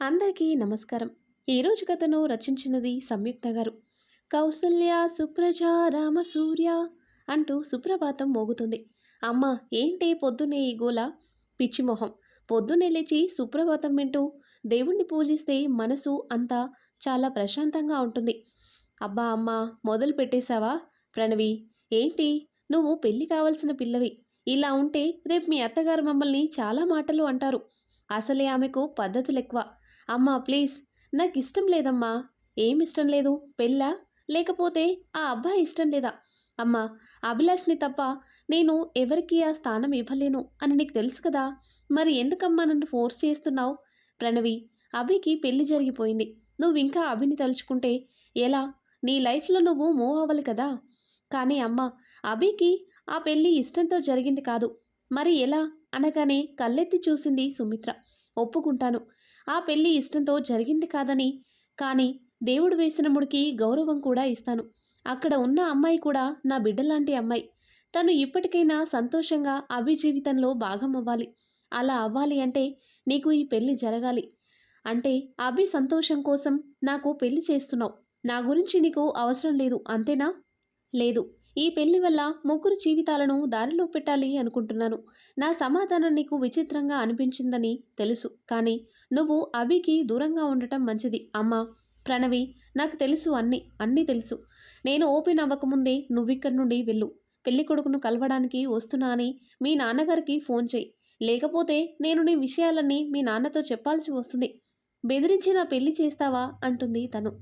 అందరికీ నమస్కారం. ఈరోజు కథను రచించినది సంయుక్త గారు. కౌసల్య సుప్రజ రామ సూర్య అంటూ సుప్రభాతం మోగుతుంది. అమ్మ ఏంటి పొద్దున్నే ఈ గోల? పిచ్చిమొహం పొద్దున్నే లేచి సుప్రభాతం వింటూ దేవుణ్ణి పూజిస్తే మనసు అంతా చాలా ప్రశాంతంగా ఉంటుంది. అబ్బా అమ్మ మొదలు పెట్టేశావా? ప్రణవి ఏంటి? నువ్వు పెళ్ళి కావలసిన పిల్లవి. ఇలా ఉంటే రేపు మీ అత్తగారు మమ్మల్ని చాలా మాటలు అంటారు. అసలే ఆమెకు పద్ధతులు ఎక్కువ అమ్మా ప్లీజ్. నాకు ఇష్టం లేదమ్మా. ఏం ఇష్టం లేదు? పెళ్ళా? లేకపోతే ఆ అబ్బాయి ఇష్టం లేదా? అమ్మా అభిలాష్ని తప్ప నేను ఎవరికి ఆ స్థానం ఇవ్వలేను అని నీకు తెలుసు కదా. మరి ఎందుకమ్మా నన్ను ఫోర్స్ చేస్తున్నావు? ప్రణవి అభికి పెళ్ళి జరిగిపోయింది. నువ్వు ఇంకా అభిని తలుచుకుంటే ఎలా? నీ లైఫ్లో నువ్వు మూవ్ అవ్వాలి కదా. కానీ అమ్మ అభికి ఆ పెళ్ళి ఇష్టంతో జరిగింది కాదు. మరి ఎలా? అనగానే కళ్ళెత్తి చూసింది సుమిత్ర. ఒప్పుకుంటాను. ఆ పెళ్ళి ఇష్టంతో జరిగింది కాదని. కానీ దేవుడు వేసిన ముడికి గౌరవం కూడా ఇస్తాను. అక్కడ ఉన్న అమ్మాయి కూడా నా బిడ్డలాంటి అమ్మాయి. తను ఇప్పటికైనా సంతోషంగా అభి జీవితంలో భాగం అవ్వాలి. అలా అవ్వాలి అంటే నీకు ఈ పెళ్ళి జరగాలి. అంటే అభి సంతోషం కోసం నాకు పెళ్ళి చేస్తున్నావు. నా గురించి నీకు అవసరం లేదు అంతేనా? లేదు. ఈ పెళ్ళి వల్ల ముగ్గురు జీవితాలను దారిలో పెట్టాలి అనుకుంటున్నాను. నా సమాధానం నీకు విచిత్రంగా అనిపించిందని తెలుసు. కానీ నువ్వు అభికి దూరంగా ఉండటం మంచిది. అమ్మా ప్రణవి నాకు తెలుసు అన్నీ అన్నీ తెలుసు. నేను ఓపెన్ అవ్వకముందే నువ్విక్కడి నుండి వెళ్ళు. పెళ్ళి కొడుకును కలవడానికి వస్తున్నా అని మీ నాన్నగారికి ఫోన్ చేయి. లేకపోతే నేను నీ విషయాలన్నీ మీ నాన్నతో చెప్పాల్సి వస్తుంది. బెదిరించి నా పెళ్ళి చేస్తావా? అంటుంది తను.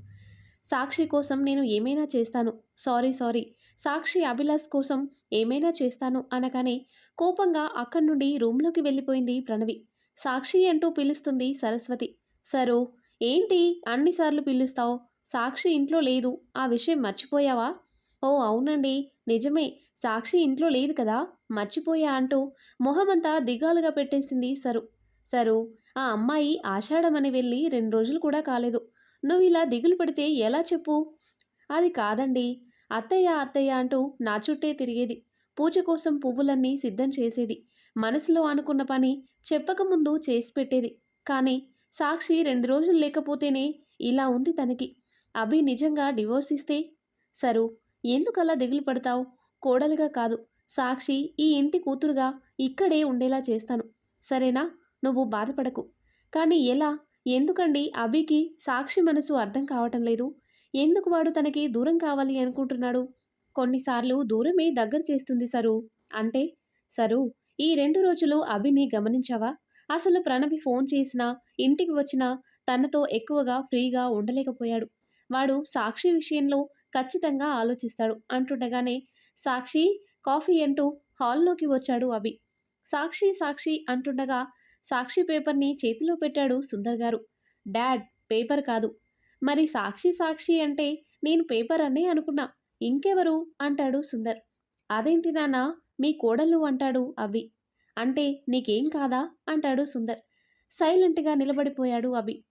సాక్షి కోసం నేను ఏమైనా చేస్తాను. Sorry sorry. సాక్షి అభిలాష్ కోసం ఏమైనా చేస్తాను అనగానే కోపంగా అక్కడి నుండి రూమ్లోకి వెళ్ళిపోయింది ప్రణవి. సాక్షి అంటూ పిలుస్తుంది సరస్వతి. సరు ఏంటి అన్నిసార్లు పిలుస్తావు? సాక్షి ఇంట్లో లేదు. ఆ విషయం మర్చిపోయావా? ఓ అవునండి. నిజమే. సాక్షి ఇంట్లో లేదు కదా. మర్చిపోయా అంటూ మొహమంతా దిగాలుగా పెట్టేసింది సరు. సరు ఆ అమ్మాయి ఆషాఢమని వెళ్ళి రెండు రోజులు కూడా కాలేదు. నువ్వు ఇలా దిగులు పడితే ఎలా చెప్పు? అది కాదండి. అత్తయ్య అత్తయ్య అంటూ నా చుట్టే తిరిగేది. పూజ కోసం పువ్వులన్నీ సిద్ధం చేసేది. మనసులో అనుకున్న పని చెప్పకముందు చేసి పెట్టేది. కానీ సాక్షి రెండు రోజులు లేకపోతేనే ఇలా ఉంది తనకి. అభి నిజంగా డివోర్స్ ఇస్తే? సరు ఎందుకలా దిగులు పడతావు? కోడలుగా కాదు. సాక్షి ఈ ఇంటి కూతురుగా ఇక్కడే ఉండేలా చేస్తాను. సరేనా? నువ్వు బాధపడకు. కానీ ఎలా? ఎందుకండి అభికి సాక్షి మనసు అర్థం కావటం లేదు? ఎందుకు వాడు తనకి దూరం కావాలి అనుకుంటున్నాడు? కొన్నిసార్లు దూరమే దగ్గర చేస్తుంది సరు. అంటే సరు ఈ రెండు రోజులు అభిని గమనించావా? అసలు ప్రణవి ఫోన్ చేసినా ఇంటికి వచ్చినా తనతో ఎక్కువగా ఫ్రీగా ఉండలేకపోయాడు. వాడు సాక్షి విషయంలో ఖచ్చితంగా ఆలోచిస్తాడు అంటుండగానే సాక్షి కాఫీ అంటూ హాల్లోకి వచ్చాడు అభి. సాక్షి సాక్షి అంటుండగా సాక్షి పేపర్ని చేతిలో పెట్టాడు సుందర్ గారు. డాడ్ పేపర్ కాదు. మరి సాక్షి సాక్షి అంటే నేను పేపర్ అనే అనుకున్నా. ఇంకెవరు? అంటాడు సుందర్. అదేంటి నాన్న? మీ కోడలు అంటాడు అభి అంటే నీకేం కాదా? అంటాడు సుందర్. సైలెంట్గా నిలబడిపోయాడు అభి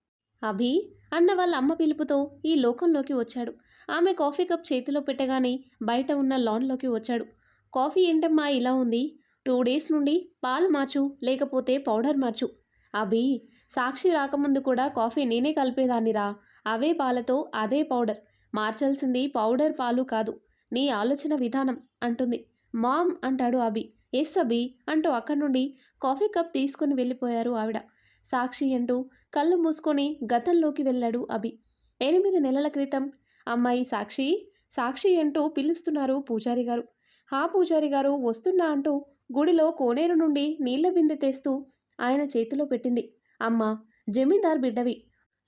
అభి అన్న వాళ్ళ అమ్మ పిలుపుతో ఈ లోకంలోకి వచ్చాడు. ఆమె కాఫీ కప్ చేతిలో పెట్టగానే బయట ఉన్న లాన్లోకి వచ్చాడు. కాఫీ ఏంటమ్మా ఇలా ఉంది? టూ డేస్ నుండి పాలు మార్చు లేకపోతే పౌడర్ మార్చు. అభి సాక్షి రాకముందు కూడా కాఫీ నేనే కలిపేదాన్నిరా. అవే పాలతో అదే పౌడర్. మార్చాల్సింది పౌడర్ పాలు కాదు నీ ఆలోచన విధానం అంటుంది. మామ్ అంటాడు అభి. ఎస్ అభి అంటూ అక్కడి నుండి కాఫీ కప్ తీసుకుని వెళ్ళిపోయారు ఆవిడ. సాక్షి అంటూ కళ్ళు మూసుకొని గతంలోకి వెళ్ళాడు అభి. ఎనిమిది నెలల క్రితం అమ్మాయి సాక్షి సాక్షి అంటూ పిలుస్తున్నారు పూజారి గారు. హా పూజారి గారు వస్తున్నా అంటూ గుడిలో కోనేరు నుండి నీళ్ళ బిందె తెస్తూ ఆయన చేతిలో పెట్టింది. అమ్మ జమీందార్ బిడ్డవి.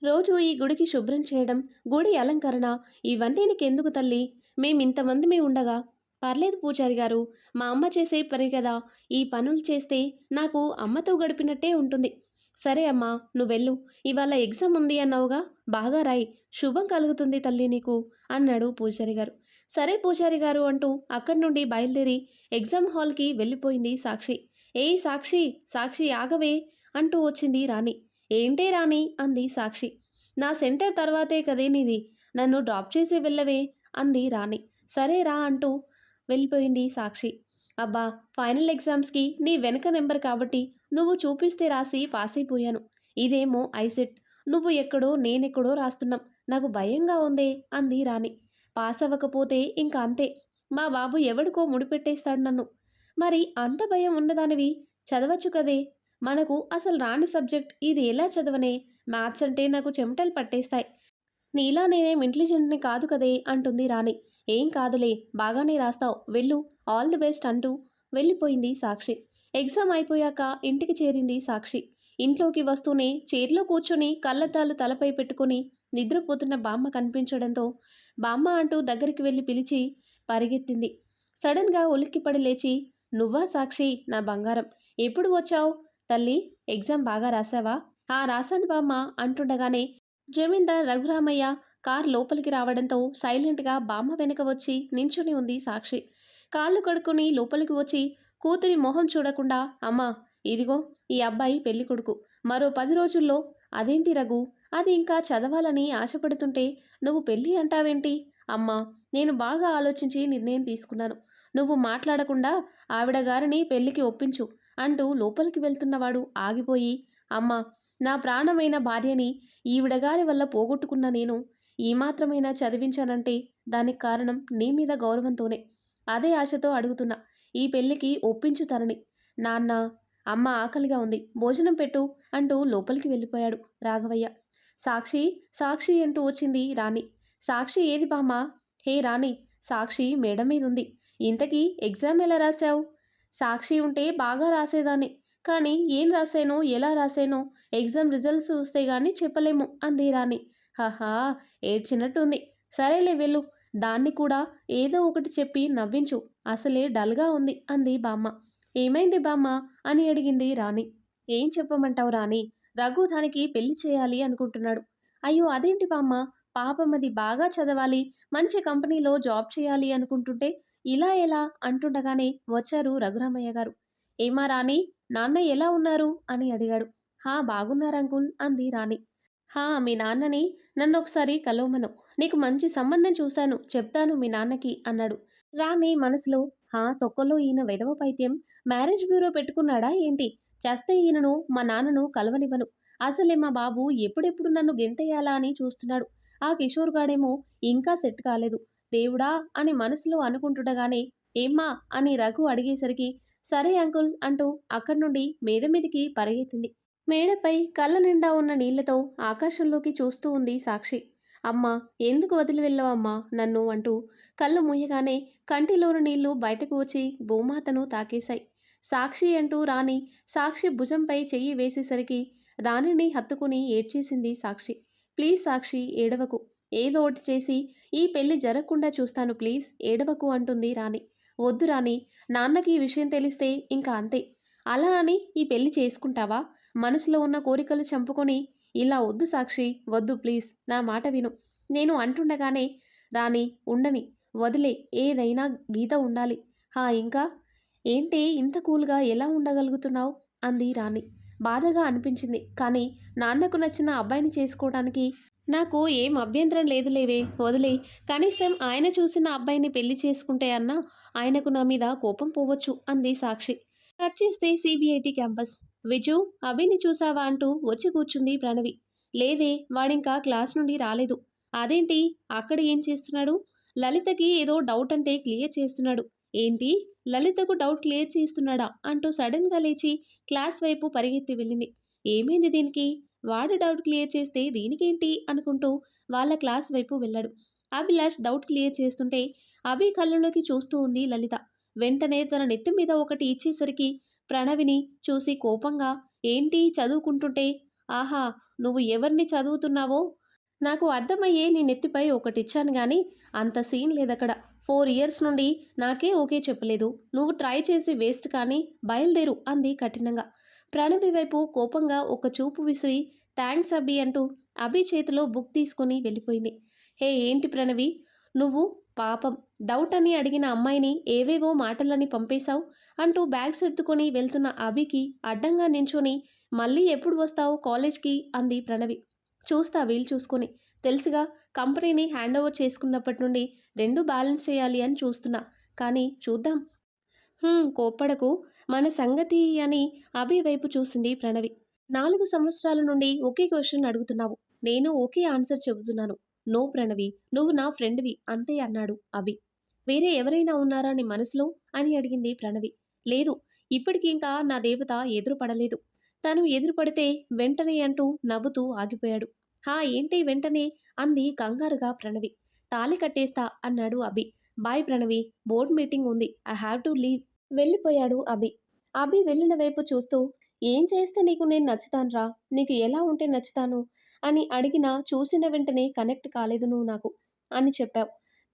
రోజు ఈ గుడికి శుభ్రం చేయడం గుడి అలంకరణ ఇవన్నీ నీకెందుకు తల్లి? మేమింతమందిమే ఉండగా. పర్లేదు పూజారి గారు మా అమ్మ చేసే పని కదా. ఈ పనులు చేస్తే నాకు అమ్మతో గడిపినట్టే ఉంటుంది. సరే అమ్మా నువ్వెళ్ళు. ఇవాళ ఎగ్జామ్ ఉంది అన్నావుగా? బాగా రాయి. శుభం కలుగుతుంది తల్లి నీకు అన్నాడు పూజారి గారు. సరే పూజారి గారు అంటూ అక్కడి నుండి బయలుదేరి ఎగ్జామ్ హాల్కి వెళ్ళిపోయింది సాక్షి. ఏయ్ సాక్షి సాక్షి ఆగవే అంటూ వచ్చింది రాణి. ఏంటే రాణి? అంది సాక్షి. నా సెంటర్ తర్వాతే కదే నీది. నన్ను డ్రాప్ చేసి వెళ్ళవే అంది రాణి. సరే రా అంటూ వెళ్ళిపోయింది సాక్షి. అబ్బా ఫైనల్ ఎగ్జామ్స్కి నీ వెనక నెంబర్ కాబట్టి నువ్వు చూపిస్తే రాసి పాస్ అయిపోయాను. ఇదేమో ఐసెట్. నువ్వు ఎక్కడో నేనెక్కడో రాస్తున్నాం. నాకు భయంగా ఉందే అంది రాణి. పాస్ అవ్వకపోతే ఇంకా అంతే. మా బాబు ఎవడికో ముడిపెట్టేస్తాడు నన్ను. మరి అంత భయం ఉన్నదానివి చదవచ్చు కదే? మనకు అసలు రాని సబ్జెక్ట్ ఇది ఎలా చదవనే? మ్యాథ్స్ అంటే నాకు చెమటలు పట్టేస్తాయి. నీలా నేనేం ఇంటెలిజెంట్ని కాదు కదే అంటుంది రాణి. ఏం కాదులే బాగానే రాస్తావు. వెళ్ళు ఆల్ ది బెస్ట్ అంటూ వెళ్ళిపోయింది సాక్షి. ఎగ్జామ్ అయిపోయాక ఇంటికి చేరింది సాక్షి. ఇంట్లోకి వస్తూనే చైర్లో కూర్చొని కళ్ళద్దాలు తలపై పెట్టుకుని నిద్రపోతున్న బామ్మ కనిపించడంతో బామ్మ అంటూ దగ్గరికి వెళ్ళి పిలిచి పరిగెత్తింది. సడన్గా ఉలిక్కిపడి లేచి నువ్వా సాక్షి నా బంగారం? ఎప్పుడు వచ్చావు? తల్లి ఎగ్జామ్ బాగా రాసావా? ఆ రాశాను బామ్మ అంటుండగానే జమీందార్ రఘురామయ్య కార్ లోపలికి రావడంతో సైలెంట్గా బామ్మ వెనుక వచ్చి నించుని ఉంది సాక్షి. కాళ్ళు కడుక్కుని లోపలికి వచ్చి కూతురి మొహం చూడకుండా అమ్మా ఇదిగో ఈ అబ్బాయి పెళ్ళి కొడుకు. మరో పది రోజుల్లో అదేంటి రఘు? అది ఇంకా చదవాలని ఆశపడుతుంటే నువ్వు పెళ్ళి అంటావేంటి? అమ్మా నేను బాగా ఆలోచించి నిర్ణయం తీసుకున్నాను. నువ్వు మాట్లాడకుండా ఆవిడ గారిని పెళ్ళికి ఒప్పించు. అంటూ లోపలికి వెళ్తున్నవాడు ఆగిపోయి అమ్మా నా ప్రాణమైన భార్యని ఈవిడగారి వల్ల పోగొట్టుకున్న నేను ఈ మాత్రమైనా చదివించానంటే దానికి కారణం నీ మీద గౌరవంతోనే. అదే ఆశతో అడుగుతున్నా ఈ పెళ్ళికి ఒప్పించు తనని. నాన్న అమ్మ ఆకలిగా ఉంది భోజనం పెట్టు అంటూ లోపలికి వెళ్ళిపోయాడు రాఘవయ్య. సాక్షి సాక్షి అంటూ వచ్చింది రాణి. సాక్షి ఏది బామ్మ? హే రాణి సాక్షి మేడం మీద ఉంది ఇంతకీ ఎగ్జామ్ ఎలా రాశావు? సాక్షి ఉంటే బాగా రాసేదాన్ని. కానీ ఏం రాసానో ఎలా రాసానో ఎగ్జామ్ రిజల్ట్స్ చూస్తే కానీ చెప్పలేము అంది రాణి. హహా ఏడ్చినట్టుంది. సరేలే వెళ్ళు దాన్ని కూడా ఏదో ఒకటి చెప్పి నవ్వించు. అసలే డల్గా ఉంది అంది బామ్మ. ఏమైంది బామ్మ? అని అడిగింది రాణి. ఏం చెప్పమంటావు రాణి? రఘు దానికి పెళ్ళి చేయాలి అనుకుంటున్నాడు. అయ్యో అదేంటి బామ్మ? పాపం అది బాగా చదవాలి. మంచి కంపెనీలో జాబ్ చేయాలి అనుకుంటుంటే ఇలా ఎలా అంటుండగానే వచ్చారు రఘురామయ్య గారు. ఏమా రాణి నాన్న ఎలా ఉన్నారు? అని అడిగాడు. హా బాగున్నారు అంకుల్? అంది రాణి. హా మీ నాన్నని నన్ను ఒకసారి కలవమను. నీకు మంచి సంబంధం చూశాను చెప్తాను మీ నాన్నకి అన్నాడు. రాణి మనసులో హా తొక్కలో ఈయన విధవ పైత్యం మ్యారేజ్ బ్యూరో పెట్టుకున్నాడా ఏంటి? చేస్తే ఈయనను మా నాన్నను కలవనివ్వను. అసలే మా బాబు ఎప్పుడెప్పుడు నన్ను గెంటేయాలా అని చూస్తున్నాడు. ఆ కిషోర్ గాడేమో ఇంకా సెట్ కాలేదు. దేవుడా అని మనసులో అనుకుంటుండగానే ఏమ్మా అని రఘు అడిగేసరికి సరే అంకుల్ అంటూ అక్కడి నుండి మేడ మీదికి పరిగెత్తింది. మేడపై కళ్ళ నిండా ఉన్న నీళ్ళతో ఆకాశంలోకి చూస్తూ ఉంది సాక్షి. అమ్మా ఎందుకు వదిలి వెళ్ళవమ్మా నన్ను అంటూ కళ్ళు మూయగానే కంటిలోని నీళ్ళు బయటకు వచ్చి భూమాతను తాకేశాయి. సాక్షి అంటూ రాణి సాక్షి భుజంపై చెయ్యి వేసేసరికి రాణిని హత్తుకుని ఏడ్చేసింది సాక్షి. ప్లీజ్ సాక్షి ఏడవకు. ఏదో ఒకటి చేసి ఈ పెళ్ళి జరగకుండా చూస్తాను ప్లీజ్ ఏడవకు అంటుంది రాణి. వద్దు రాణి నాన్నకి ఈ విషయం తెలిస్తే ఇంకా అంతే. అలా అని ఈ పెళ్ళి చేసుకుంటావా? మనసులో ఉన్న కోరికలు చంపుకొని ఇలా వద్దు సాక్షి వద్దు ప్లీజ్ నా మాట విను. నేను అంటుండగానే రాణి ఉండని వదిలే ఏదైనా గీత ఉండాలి. హా ఇంకా? ఏంటి ఇంత కూల్గా ఎలా ఉండగలుగుతున్నావు? అంది రాణి. బాధగా అనిపించింది. కానీ నాన్నకు నచ్చిన అబ్బాయిని చేసుకోవడానికి నాకు ఏం అభ్యంతరం లేదులేవే వదిలే. కనీసం ఆయన చూసిన అబ్బాయిని పెళ్ళి చేసుకుంటే అన్నా ఆయనకు నా మీద కోపం పోవచ్చు అంది సాక్షి. కట్ చేస్తే సిబిఐటి క్యాంపస్. విజు అభిని చూసావా అంటూ వచ్చి కూర్చుంది ప్రణవి. లేదే వాడింకా క్లాస్ నుండి రాలేదు. అదేంటి అక్కడ ఏం చేస్తున్నాడు? లలితకి ఏదో డౌట్ అంటే క్లియర్ చేస్తున్నాడు. ఏంటి? లలితకు డౌట్ క్లియర్ చేస్తున్నాడా? అంటూ సడన్గా లేచి క్లాస్ వైపు పరిగెత్తి వెళ్ళింది. ఏమైంది దీనికి? వాడు డౌట్ క్లియర్ చేస్తే దీనికేంటి అనుకుంటూ వాళ్ళ క్లాస్ వైపు వెళ్ళాడు. అభిలాష్ డౌట్ క్లియర్ చేస్తుంటే అభి కళ్ళలోకి చూస్తూ ఉంది లలిత. వెంటనే తన నెత్తి మీద ఒకటి ఇచ్చేసరికి ప్రణవిని చూసి కోపంగా ఏంటి చదువుకుంటుంటే? ఆహా నువ్వు ఎవరిని చదువుతున్నావో? నాకు అర్థమయ్యే నీ నెత్తిపై ఒకటిచ్చాను కానీ అంత సీన్ లేదక్కడ. ఫోర్ ఇయర్స్ నుండి నాకే ఓకే చెప్పలేదు. నువ్వు ట్రై చేసి వేస్ట్ కానీ బయలుదేరు అంది కఠినంగా. ప్రణవి వైపు కోపంగా ఒక చూపు విసిరి థ్యాంక్స్ అభి అంటూ అభి చేతిలో బుక్ తీసుకుని వెళ్ళిపోయింది. హే ఏంటి ప్రణవి? నువ్వు పాపం డౌట్ అని అడిగిన అమ్మాయిని ఏవేవో మాటలని పంపేశావు అంటూ బ్యాగ్ సర్దుకొని వెళ్తున్న అభికి అడ్డంగా నించుని మళ్ళీ ఎప్పుడు వస్తావు కాలేజ్కి? అంది ప్రణవి. చూస్తా వీలు చూసుకొని. తెలుసుగా కంపెనీని హ్యాండ్ ఓవర్ చేసుకున్నప్పటి నుండి రెండు బ్యాలెన్స్ చేయాలి అని చూస్తున్నా. కానీ చూద్దాం. కోప్పడకు. మన సంగతి అని అభి వైపు చూసింది ప్రణవి. నాలుగు సంవత్సరాల నుండి ఒకే క్వశ్చన్ అడుగుతున్నావు. నేను ఒకే ఆన్సర్ చెబుతున్నాను. నో ప్రణవి నువ్వు నా ఫ్రెండ్వి అంతే అన్నాడు అభి. వేరే ఎవరైనా ఉన్నారా నీ మనసులో? అని అడిగింది ప్రణవి. లేదు ఇప్పటికింకా నా దేవత ఎదురుపడలేదు. తను ఎదురుపడితే వెంటనే అంటూ నవ్వుతూ ఆగిపోయాడు. హా ఏంటి వెంటనే? అంది కంగారుగా ప్రణవి. తాళి కట్టేస్తా అన్నాడు Abhi. Bye Pranavi board meeting ఉంది. I have to leave. వెళ్ళిపోయాడు అభి. అభి వెళ్ళిన వైపు చూస్తూ ఏం చేస్తే నీకు నేను నచ్చుతానురా నీకు ఎలా ఉంటే నచ్చుతాను? అని అడిగినా చూసిన వెంటనే కనెక్ట్ కాలేదు నువ్వు నాకు అని చెప్పావు.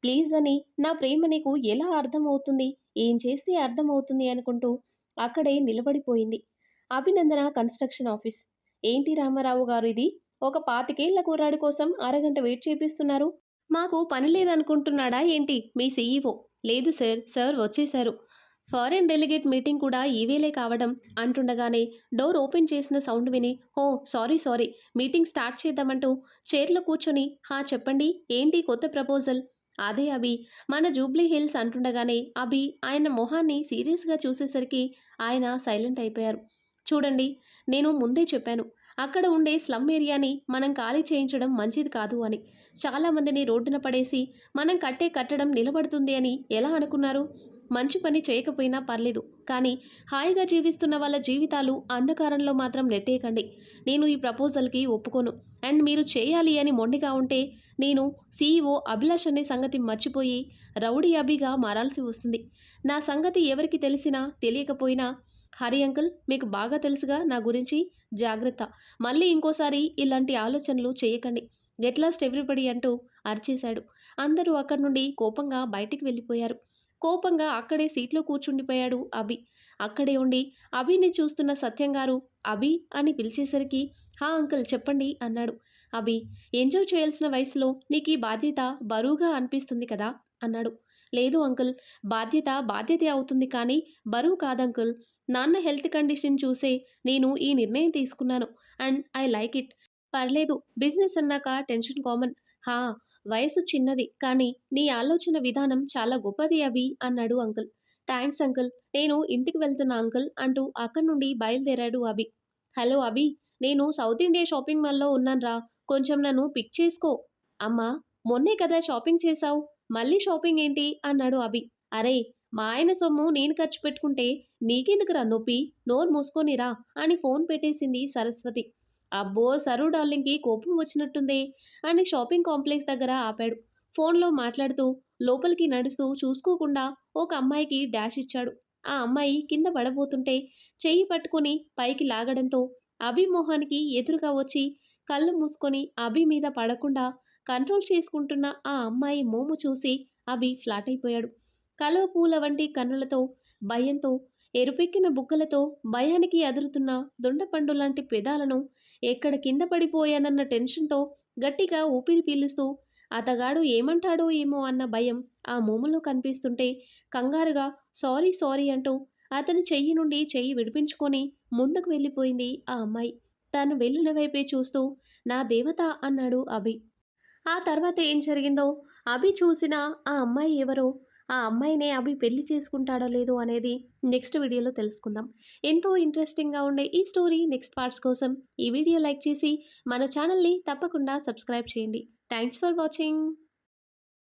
ప్లీజ్ అని నా ప్రేమ నీకు ఎలా అర్థమవుతుంది? ఏం చేస్తే అర్థమవుతుంది? అనుకుంటూ అక్కడే నిలబడిపోయింది. Abhinandana construction office. ఏంటి రామారావు గారు ఇది? ఒక పాతికేళ్ళ కూరాడు కోసం అరగంట వెయిట్ చేపిస్తున్నారు? మాకు పని లేదనుకుంటున్నాడా ఏంటి? మీ సీఈఓ? లేదు సార్ సార్ వచ్చేశారు. ఫారెన్ డెలిగేట్ మీటింగ్ కూడా ఈవేలే కావడం అంటుండగానే డోర్ ఓపెన్ చేసిన సౌండ్ విని oh sorry sorry meeting start చేద్దామంటూ చైర్లో కూర్చొని హా చెప్పండి ఏంటి కొత్త ప్రపోజల్? అదే అభి మన జూబ్లీ హిల్స్ అంటుండగానే అభి ఆయన మొహాన్ని సీరియస్గా చూసేసరికి ఆయన సైలెంట్ అయిపోయారు. చూడండి నేను ముందే చెప్పాను అక్కడ ఉండే స్లమ్ ఏరియాని మనం ఖాళీ చేయించడం మంచిది కాదు అని. చాలామందిని రోడ్డున పడేసి మనం కట్టే కట్టడం నిలబడుతుంది అని ఎలా అనుకున్నారు? మంచి పని చేయకపోయినా పర్లేదు. కానీ హాయిగా జీవిస్తున్న వాళ్ళ జీవితాలు అంధకారంలో మాత్రం నెట్టేయకండి. నేను ఈ ప్రపోజల్కి ఒప్పుకోను. అండ్ మీరు చేయాలి అని మొండిగా ఉంటే నేను సీఈఓ అభిలాష్ అనే సంగతి మర్చిపోయి రౌడీ అభిగా మారాల్సి వస్తుంది. నా సంగతి ఎవరికి తెలిసినా తెలియకపోయినా హరి అంకుల్ మీకు బాగా తెలుసుగా నా గురించి? జాగ్రత్త. మళ్ళీ ఇంకోసారి ఇలాంటి ఆలోచనలు చేయకండి. గెట్ లాస్ట్ ఎవ్రీబడి అంటూ అరిచేశాడు. అందరూ అక్కడి నుండి కోపంగా బయటికి వెళ్ళిపోయారు. కోపంగా అక్కడే సీట్లో కూర్చుండిపోయాడు అభి. అక్కడే ఉండి అభిని చూస్తున్న సత్యం గారు అభి అని పిలిచేసరికి హా అంకుల్ చెప్పండి అన్నాడు. అభి ఎంజాయ్ చేయాల్సిన వయసులో నీకు ఈ బాధ్యత బరువుగా అనిపిస్తుంది కదా అన్నాడు. లేదు అంకుల్ బాధ్యత బాధ్యత అవుతుంది కానీ బరువు కాదంకుల్. నాన్న హెల్త్ కండిషన్ చూసే నేను ఈ నిర్ణయం తీసుకున్నాను అండ్ ఐ లైక్ ఇట్. పర్లేదు బిజినెస్ అన్నాక టెన్షన్ కామన్. హా వయసు చిన్నది కానీ నీ ఆలోచన విధానం చాలా గొప్పది అభి అన్నాడు అంకుల్. Thanks uncle. నేను ఇంటికి వెళ్తున్నా అంకుల్ అంటూ అక్కడి నుండి బయలుదేరాడు అభి. హలో అభి నేను సౌత్ ఇండియా షాపింగ్ మాల్లో ఉన్నానురా. కొంచెం నన్ను పిక్ చేసుకో. అమ్మా మొన్నే కదా షాపింగ్ చేశావు. మళ్ళీ షాపింగ్ ఏంటి? అన్నాడు అభి. అరే మా ఆయన సొమ్ము నేను ఖర్చు పెట్టుకుంటే నీకెందుకురా నొప్పి? నోరు మూసుకొనిరా అని ఫోన్ పెట్టేసింది సరస్వతి. అబ్బో సరు డార్లింగ్కి కోపం వచ్చినట్టుందే అని షాపింగ్ కాంప్లెక్స్ దగ్గర ఆపాడు. ఫోన్లో మాట్లాడుతూ లోపలికి నడుస్తూ చూసుకోకుండా ఒక అమ్మాయికి డాష్ ఇచ్చాడు. ఆ అమ్మాయి కింద పడబోతుంటే చెయ్యి పట్టుకొని పైకి లాగడంతో అభిమోహానికి ఎదురుగా వచ్చి కళ్ళు మూసుకొని అభి మీద పడకుండా కంట్రోల్ చేసుకుంటున్న ఆ అమ్మాయి మోము చూసి అభి ఫ్లాట్ అయిపోయాడు. కలవ పూల వంటి కన్నులతో భయంతో ఎరుపెక్కిన బుగ్గలతో భయానికి అదురుతున్న దొండపండు లాంటి పెదాలను ఎక్కడ కింద పడిపోయానన్న టెన్షన్తో గట్టిగా ఊపిరి పీలుస్తూ అతగాడు ఏమంటాడో ఏమో అన్న భయం ఆ మోములో కనిపిస్తుంటే కంగారుగా సారీ సారీ అంటూ అతని చెయ్యి నుండి చెయ్యి విడిపించుకొని ముందుకు వెళ్ళిపోయింది ఆ అమ్మాయి. తను వెళ్ళిన వైపే చూస్తూ నా దేవత అన్నాడు అభి. ఆ తర్వాత ఏం జరిగిందో అభి చూసిన ఆ అమ్మాయి ఎవరో ఆ అమ్మాయినే అభి పెళ్ళి చేసుకుంటాడో లేదో అనేది నెక్స్ట్ వీడియోలో తెలుసుకుందాం. ఎంతో ఇంట్రెస్టింగ్గా ఉండే ఈ స్టోరీ నెక్స్ట్ పార్ట్స్ కోసం ఈ వీడియో లైక్ చేసి మన ఛానల్ని తప్పకుండా సబ్స్క్రైబ్ చేయండి. Thanks for watching.